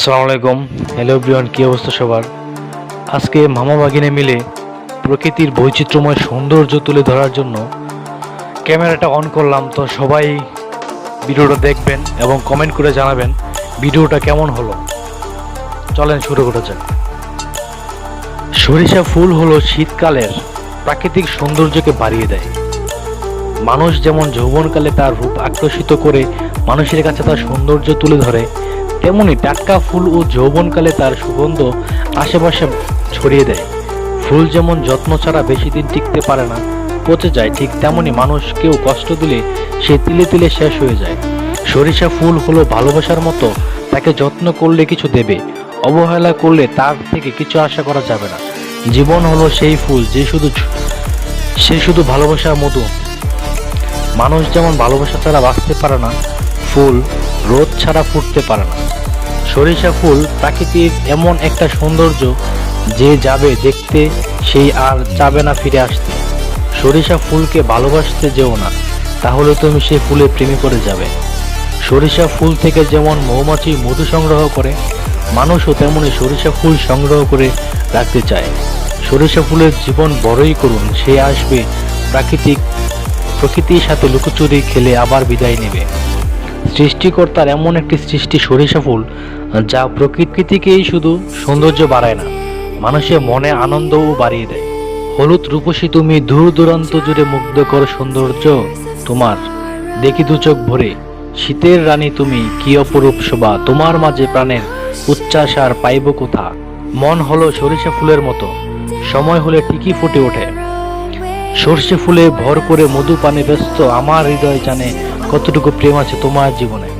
আসসালামু আলাইকুম। Hello Brian কী অবস্থা সবার? আজকে মামা বাগিনে মিলে প্রকৃতির বৈচিত্র্যময় সৌন্দর্য তুলে ধরার জন্য ক্যামেরাটা অন করলাম, তো সবাই ভিডিওটা দেখবেন এবং কমেন্ট করে জানাবেন ভিডিওটা কেমন হলো। চলেন শুরু করা যাক। সরিষা ফুল হলো শীতকালের প্রাকৃতিক সৌন্দর্যকে বাড়িয়ে দেয়। মানুষ যেমন যৌবনকালে তার রূপ আকর্ষিত করে মানুষের কাছে তার সৌন্দর্য তুলে ধরে তেমনি টাটকা ফুল ও যৌবনকালে তার সুগন্ধ আশেপাশে ছড়িয়ে দেয়। ফুল যেমন যত্ন ছাড়া বেশি দিন টিকতে পারে না, পচে যায়, ঠিক তেমনি মানুষ কেউ কষ্ট দিলে সে তিলে তিলে শেষ হয়ে যায়। সরিষা ফুল হলো ভালোবাসার মতো, তাকে যত্ন করলে কিছু দেবে, অবহেলা করলে তার থেকে কিছু আশা করা যাবে না। জীবন হলো সেই ফুল, যে শুধু সে শুধু ভালোবাসার মধু। মানুষ যেমন ভালোবাসা ছাড়া বাঁচতে পারে না ফুল রোদ ছাড়া ফুটতে পারে না। সরিষা ফুল প্রাকৃতিক এমন একটা সৌন্দর্য যে যাবে দেখতে, সেই আর যাবে না ফিরে আসতে। সরিষা ফুলকে ভালোবাসতে যেও না, তাহলে তুমি সেই ফুলে প্রেমে পড়ে যাবে। সরিষা ফুল থেকে যেমন মৌমাছি মধু সংগ্রহ করে, মানুষও তেমনি সরিষা ফুল সংগ্রহ করে রাখতে চায়। সরিষা ফুলের জীবন বড়ই করুন, সে আসবে প্রাকৃতিক, প্রকৃতির সাথে লুকোচুরি খেলে আবার বিদায় নেবে। সৃষ্টিকর্তার এমন একটি সৃষ্টি সরিষা ফুল, যা প্রকৃতিকেই শুধু সৌন্দর্য বাড়ায় না, মানুষের মনে আনন্দও বাড়িয়ে দেয়। হলুদ রূপসী তুমি দূর দূরান্ত জুড়ে মুগ্ধকর সৌন্দর্য তোমার। দেখি দু চোখ ভরে, শীতের রানী তুমি কি অপরূপ শোভা, তোমার মাঝে প্রাণের উচ্ছ্বাস আর পাইব কোথা? মন হলো সরিষা ফুলের মতো, সময় হলে ঠিকই ফুটে ওঠে। সর্ষে ফুলে ভর করে মধু পানে ব্যস্ত, আমার হৃদয় জানে কতটুকু প্রেম আছে তোমার জীবনে?